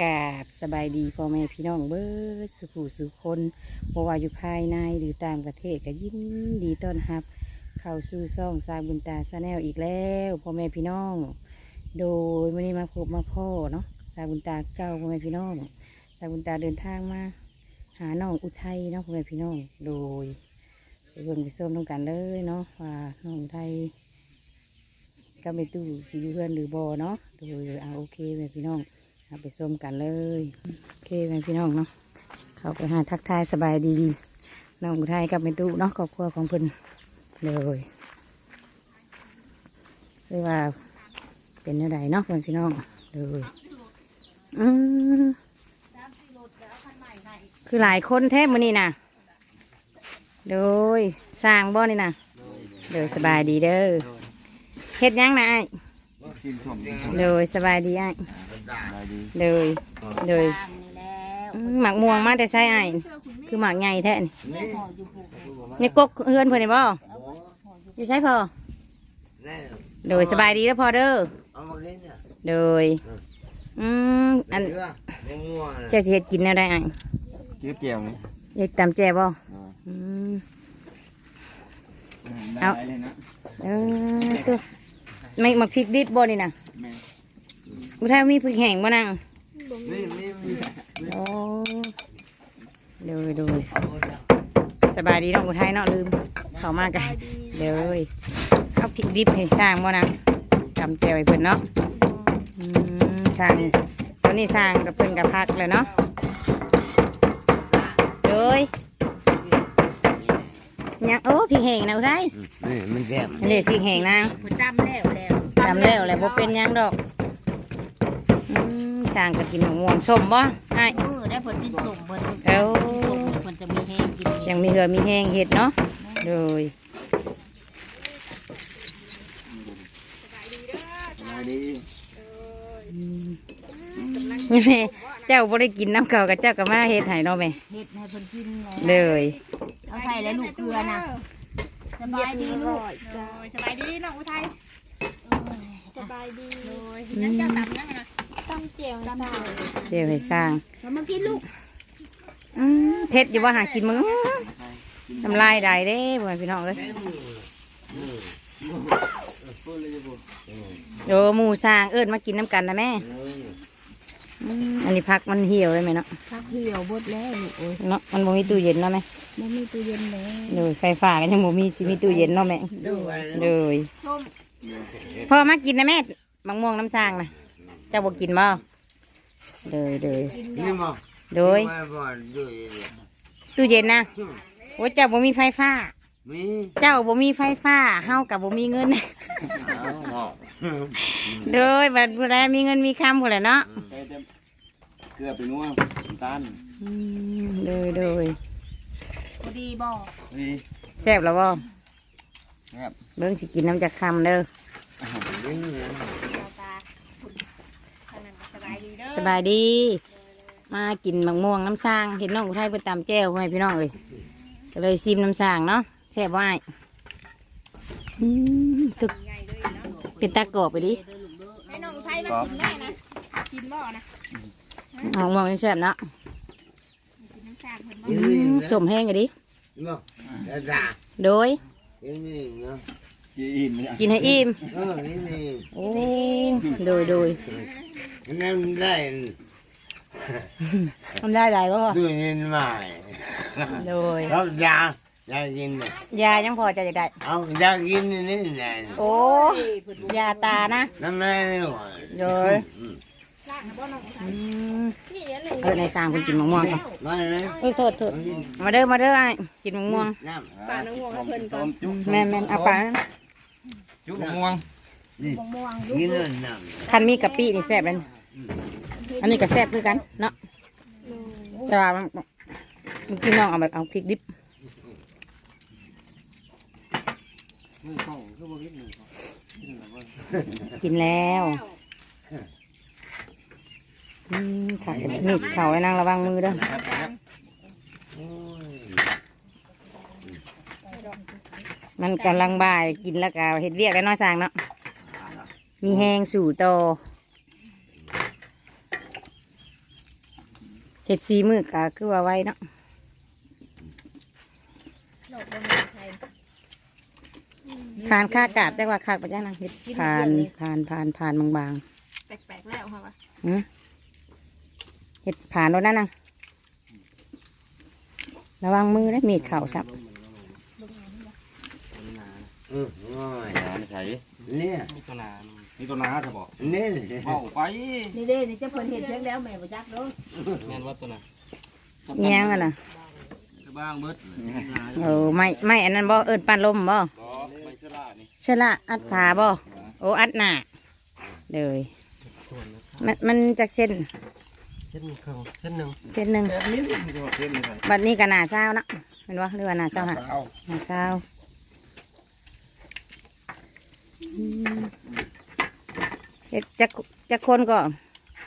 กาบสบายดีพ่อแม่พี่น้องเบิร์ดสุขูสุคนบ่ว่าอยู่ภายในหรือตางประเทศก็ยินดีต้อนรับ เข้าสู่ซ่องสร้างบุญตาซาแนลอีกแล้วพ่อแม่พี่น้อง โดยวันนี้มาพบมาพ่อเนาะสร้างบุญตาเก่าพ่อแม่พี่น้องสร้างบุญตาเดินทางมา หาน้องอุทัยเนาะพ่อแม่พี่น้อง โดยไปเบิ่งไปส้มต้องกันเลยเนาะว่าน้องอุทัยก็ไม่ตู้สีเพื่อนหรือบอเนาะโดยเอาโอเคแม่พี่น้อง เอาไปส้มกันเลยโอเคแม่พี่น้องเนาะเขาไปหาทักทายสบายดีน้องอุทัยกับไม่ตู้เนาะครอบครัวของเพิ่นเลยเรียกว่าเป็นอะไรเนาะแม่พี่น้องเลยอืมคือหลายคนแทบมือนี่นะโดยสร้างบ่อนี่นะโดยสบายดีเด้อเฮ็ดยังนะไอ้ายโดยสบายดีไอ้ายได้ดีโดยโดยอืมหมักม่วงมาแต่ใช่ไอ้ายคือหมักใหญ่แท้นี่นี่กกเฮือนเพื่อนนี่บ่อยู่ใช่พอแน่โดยสบายดีแล้วพอเด้อเอามากินเนี่ยโดยอืมอันเนื้อมะม่วงนะเจ้าสิเฮ็ดกินแนวได้ไอ้ายเกี่ยวเกี่ยวนี่เฮ็ดตำแจ่บ่อืมได้เลยนะเออตัวไม่มาพริกดิบบ่นี่นะ แม่อุทัยมีพริกแห้งบ่นางนี่นี่มีโอ้ดูดูสบายดีน้องอุทัยเนาะลืมเข้ามากันเดี๋ยวเอาพริกดิบให้สร้างบ่นางจำแจวให้เพิ่นเนาะอืมสร้างตอนนี้สร้างกับเพิ่นกับพักเลยเนาะเอ้ยยังโอ้พริกแห้งนะอุทัยนี่มันแซ่บอันนี้พริกแห้งนางจำแล้วแล้วจำแล้วแหละบ่เป็นหยังดอกอืม ช่างก็กินมะม่วงส้มบ่ไอ้ายเออได้ผลกินสมผลเอ้าสมผลจะมีแห้งกินยังมีเหือมีแห้งเห็ดเนาะโดยได้ดีนี่แม่เจ้าบ่ได้กินน้ำเก่ากับเจ้าก็มาเฮ็ดให้เนาะแม่เห็ดให้ผลกินเลยเอาใส่แล้วลูกเกลือนะสบายดีลูกสบายดีน้องอุทัยสบายดีเลยนั่นเจ้าตำนั่นนะ ต้องเจียวสาวเดี๋ยวให้สร้างแล้วมากินลูกอืมเผ็ดอยู่ว่าหากินมึงน้ำลายได้เด้บ่ให้พี่น้องเลยโยหมูสร้างเอิ้นมากินน้ำกันนะแม่อืมอันนี้พักมันเหี่ยวเลยไหมเนาะพักเหี่ยวบดแล้วลูกโอ้ยเนาะมันบ่มีตู้เย็นเนาะแม่มันมีตู้เย็นแล้วเลยไฟฟ้ากันยังบ่มีสิมีตู้เย็นเนาะแม่ดูไปเลยพ่อมากินนะแม่บางม่วงน้ำสร้างนะเจ้าบอกกินบ่ เลยเลยนี่มั้งโดยมาบ่อนดูดิตู้เย็นนะโอ้เจ้าบ่มีไฟฟ้า มีเจ้าบ่มีไฟฟ้าเฮากับบ่มีเงิน เอาบอกโดยบัดผู้ใดมีเงินมีคำผู้ใดเนาะใส่เต็มเกลือเป็นนัวน้ำตาลอืมเลยเลยพอดีบอกดีแซ่บแล้วบ่ครับเบิ่งสิกินน้ำจากคำเด้อนี่นะสบายดีเด้อ สบายดี มากินบางม่วงน้ำสร้างเห็นน้องอุทัยเพิ่นตำแจ่วให้พี่น้องเอ้ยก็เลยซิมน้ำสร้างเนาะแซ่บบ่อ้ายอืมตึกเป็นตากรอบไปดิให้น้องอุทัยมากินได้นะ กินบ่นะเอามองแซ่บเนาะกินน้ำชาเพิ่นบ่กินนี่นะสมแห้งกันดิมั้งแล้วจ้าโดยกินนี่นะกินอิ่มเลยกินให้อิ่มเออนี่นี่โอ้โดยโดย อันนั้นได้ทำได้หลายบ่ดูนี่ใหม่โดยรับยาอยากกินเนี่ยยายังพอจะได้ เอาอยากกินนี่นี่นะโอ้ยาตานะน้ำแม่นี่หว่าโดยอืมอืมเออในสร้างคุณกินมะม่วงค่ะมาเลยเอ้ยโทษโทษมาเด้อมาเด้อไอ้กินมะม่วงน้ปลาน้ำม่วงให้เพิ่นก่อนจุ๊บแม่นแม่นเอาไปจุ๊บม่วงำกินเลยน้ำคันมีกะปินี่แซ่บเลยอันนี้ก็แซ่บคือกันเนาะแต่ว่ามันมันกินน้องเอาแบบเอาพริกดิบกินแล้วอืมค่ะมีดเข่าไอ้นางระวังมือเด้อมันกำลังบ่ายกินแล้วก็เห็ดเวียกแล้วน้อยสร้างเนาะ มีแหงสู่โตอฮ็ดสีมือกะคือว่าไว้เนาะโลกบ่มีใครผ่านค่ากาดจักว่าคักบ่จังนางเฮ็ดผ่านผ่านผ่านผ่านบางแปลกๆแล้วค่ะวะๆหึเฮ็ดผ่านโดนนั่นน่ะระวังมือได้มีดเข่าซับอืมง่ายหนาไม่ใช่เนี่ยมีตัวหนา มีตัวหนาจะบอกนี่เอาไปนี่เด้นี่เจะเพิ่นเห็นเพียงแล้วแม่บ่จักเด้อแม่นว่าตัวหนาเงี้ยงกันน่ะบ้างเบิดเออไม่ไม่อันนั้นบ่เอิ้นปานลมบ่บ่ไม่เชื่อละนี่ใช่ละอัดผาบ่โอ้อัดหน้าเลยมันมันจากเส้นเส้นครึ่งเส้นหนึ่งเส้นหนึ่งแปดมิลมีตัวเส้นนี่ไงบัดนี้ก็หนาเศร้าเนาะเห็นว่าหรือว่าหนาเศร้าฮะเอาหนาเศร้าอืม เฮ็ดจักจักคนก็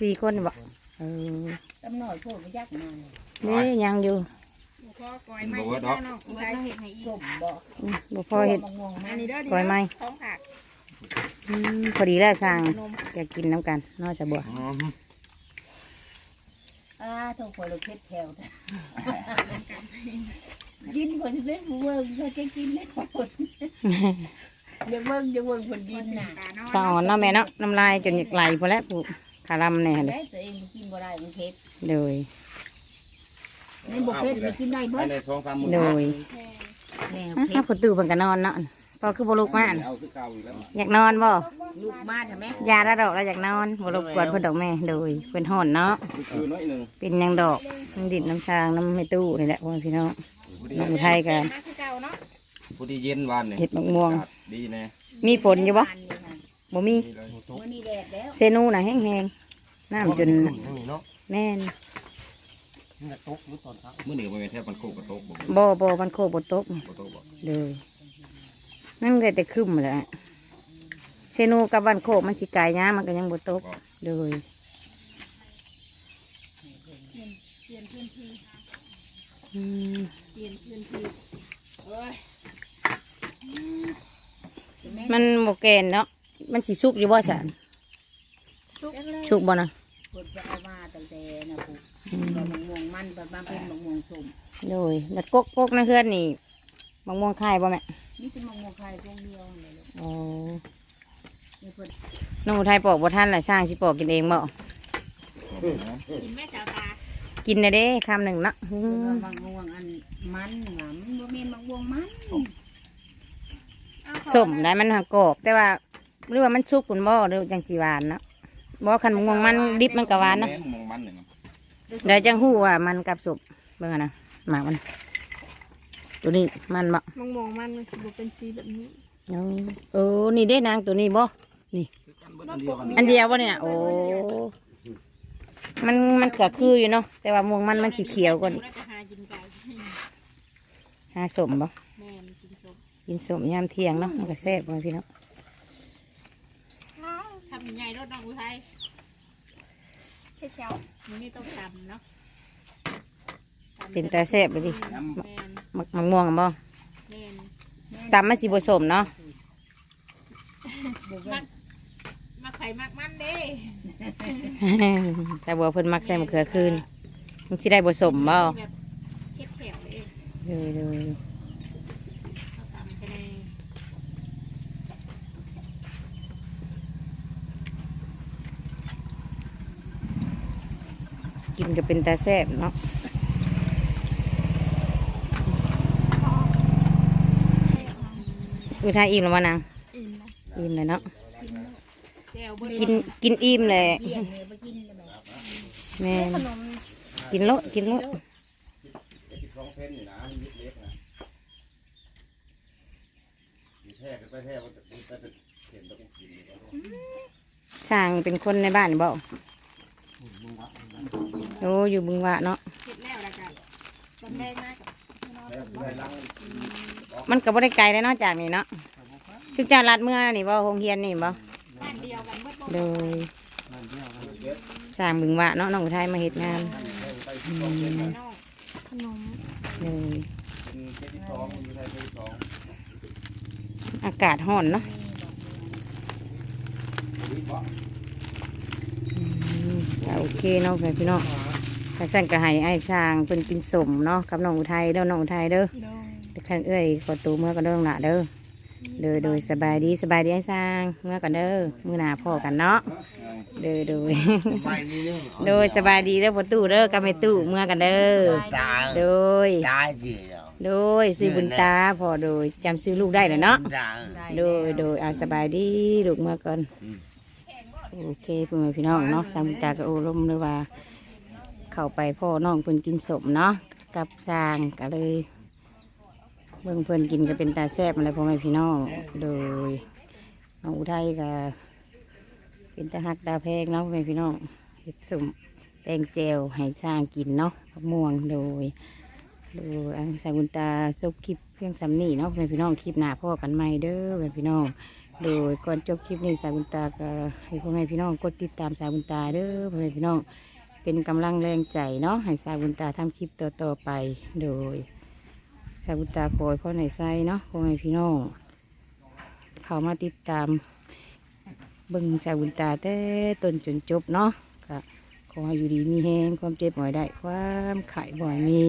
สี่คนบ่เออตำหน่อยโพดบ่จักมานี่ยังอยู่พ่อกอยไม้เฮ็ดแล้วน้องอุทัยเฮ็ดให้อีส้กมบ่อืมบ่พอเห็ดมะม่วงอัมันนนี้เด้อก้อยไม้ท้องผักอืมพอดีแล้วสั่งนมอยากกินน้ำกันนอกจากบัวอ่าทุกคนเราเฮ็ดแถวกินคนเล่นเบิ่งเขาจะกินเล่นคน อย่าเบิ่งอย่าเบิ่งคนกินน่ะปลาน้อยสอนเนาะแม่เนาะน้ำลายจนอยากไหลพอแล้วผู้ขาลำแน่เลยได้ตัวเองกินบ่ได้มันเผ็ดโดยนี่บ่เผ็ดมันกินได้เบิภาดยในสองสามมื้อโดยแม่อะเผ็ถ้าดผดตื่นเพิ่นก็นอนเนาะพอคือบ่ลุกมาอั่นเอาคือเก่าอีกแล้วอยากนอนบ่ลูกมาทำไมยาละดอกเราอยากนอนบ่รบกวนเพิ่นดอกแม่โดยเพิ่นห่อนเนาะคือน้อยหนึ่งเป็นหยังดอกน้ำดินน้ำชางน้ำไม่ตู้นี่แหละพ่อพี่น้องน้ำอุทัยกัน มาคือเก่าเนาะ ผู้ที่เย็นวันนี่เห็ดมะม่วงดีแน่มีฝนอยู่บ่บ่มีดีเลยมื้อนี้แดดแล้วเซนูน่ะแห้งๆน้ำจนแม่นมื้อนี้บ่แม่นแทบมันโคกกระตกบ่บ่บ่มันโคบ่ตกบ่ตกบ่เลยนั่นก็แต่คึมแหละเซนูกับบ้านโคกมันสิกายย้ามันก็ยังบ่ตกเลยเปลี่ยนพื้นที่อืมเปลี่ยนพื้นที่เอ้ย มันบ่แกนเนาะ มันสิสุกอยู่บ่สันสุกสุกบ่นะคนจะเอามาตั้งแต่นะปุ๊อืมมะม่วงมันแบบมาเป็นมะม่วงส้มเลยแล้วกกกกนะเพื่อนนี่มะม่วงคายบ่แม่นี่เป็นมะม่วงไข่พวกเดียวเลยลูกอ๋อนี่เพิ่นน้องอุทัยปอกบ่ทันหลายสร้างสิปอกกินเองบ่กินแม่สาวตากินได้เด้คำหนึ่งเนาะอืเพิ่นมว่ามะม่วงอันมันหงามันบ่แม่นมะม่วงมันเอาขอ ส้มได้มันหักกรอบแต่ว่าหรือว่ามันสุกคุณบ่หรือจังสีหวานเนาะบ่คันมะม่วงมันดิบมันก็หวานเนาะแม่มองมันนี่นะเดี๋ยวจังฮู้ว่ามันกับสุกเบิ่งอะนะหมากมัน ตัวนี้มันบ่มองมองมันมันสิบ่เป็นสีแบบนี้เอาเออนี่เด้นางตัวนี้บ่อันเดียวกันอันเดียวบ่เนี่ยโอ้มันมันก็คืออยู่เนาะแต่ว่าม่วงมันมันสีเขียวกว่านี้แล้วจะหากินไก่หาสมบ่แม่นกินสม กินสมยามเที่ยงเนาะมันก็แซ่บเลยพี่เนาะทำยังไงรถน้องอุทัยเฮ็ดเจ้ามันไม่ต้องตำเนาะตำเป็นตาแซ่บเลยดิน้ำแม่นมักมะม่วงอะบ่แม่นตำมันสิบ่สมเนาะมักมักไข่มักมันเด้แต่บัวเพิ่นมักใส่มะเขือคืนมันสิได้บ่สมบ่แบบเฮ็ดแถวเองเลยเลย เอาตำไปเลย กินกับเป็นตาแซ่บเนาะอุทถ้าอิ่มแล้วมานางอิ่มเลยเนาะกินกินอิ่มเลยแม่กินโลกินโลสั่งเป็นคนในบ้านบ่ โอ้อยู่บึงหวะเนาะเฮ็ดแล้วแล้วกันตอนแรกมากกับพี่น้องเพิ่นบอกมันก็บ่ได้ไกลเลยเนาะจากนี่เนาะชุกเจ้าลัดเมื่อนี่บ่โรงเรียนนี่บ่บ้านเดียวกันเบิดบ่โดยสร้างบึงหวะเนาะน้องอุทัยมาเฮ็ดงานน้องขนมเลยเป็นเจ็ดที่สองอยู่ไทยเจ็ดที่สองอากาศร้อนเนาะวิบะอืมก็ โอเคเนาะพี่น้องกระสั่นกระหายไอ้สร้างเป็นกินสมเนาะกับน้องอุทัยเด้อน้องอุทัยเด้อโดยแต่ขันเอ้ยขอตูเมื่อกันเด้อละเด้อเด้อโดยสบายดีสบายดีไอ้สร้างเมื่อกันเด้อมื้อหน้าพ่อกันเนาะเด้อโดยไปนี่นึงโดยสบายดีเด้อพ่อตู้เด้อกับแม่ตู้เมื่อกันเด้อตาโดยตาจีเนาะโดยซื้อบุญตาพอโดยจำซื้อลูกได้เลยเนาะตาโดยโดยเอาสบายดีลูกเมื่อก่อนอืม โอเคพ่อแม่พี่น้องเนาะสามบุญตาก็โอ้ลมเลยว่า เข้าไปพ่อน้องเพิ่นกินสมเนาะกับสร้างก็เลยเบิ่งเพิ่นกินก็เป็นตาแซ่บอะไรพ่อแม่พี่น้องโดยน้องอุทัยก็เป็นตาหักตาแพงเนาะพ่อแม่พี่น้องเฮ็ดสมแตงเจวให้สร้างกินเนาะมะม่วงโดยดูอันสายบุญตาจบคลิปเพียงสำนีเนาะเป็นพี่น้องคลิปหน้าพ่อกันใหม่เด้อเป็นพี่น้อง โดยก่อนจบคลิปนี้สายบุญตาก็ให้พ่อแม่พี่น้องกดติดตามสายบุญตาเด้อพ่อแม่พี่น้องเป็นกำลังแรงใจเนาะให้สายบุญตาทำคลิปต่อๆไป โดยสายบุญตาขอให้พ่อในไซเนาะพ่อแม่พี่น้องเข้ามาติดตามเบิ่งสายบุญตาแต่ต้นจนจบเนาะก็ขอให้อยู่ดีมีแหงความเจ็บหน่อยได้ความไข่บ่อยมี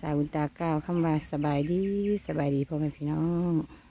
สายบุญตาก้าวคำว่าสบายดีสบายดีพ่อแม่พี่น้อง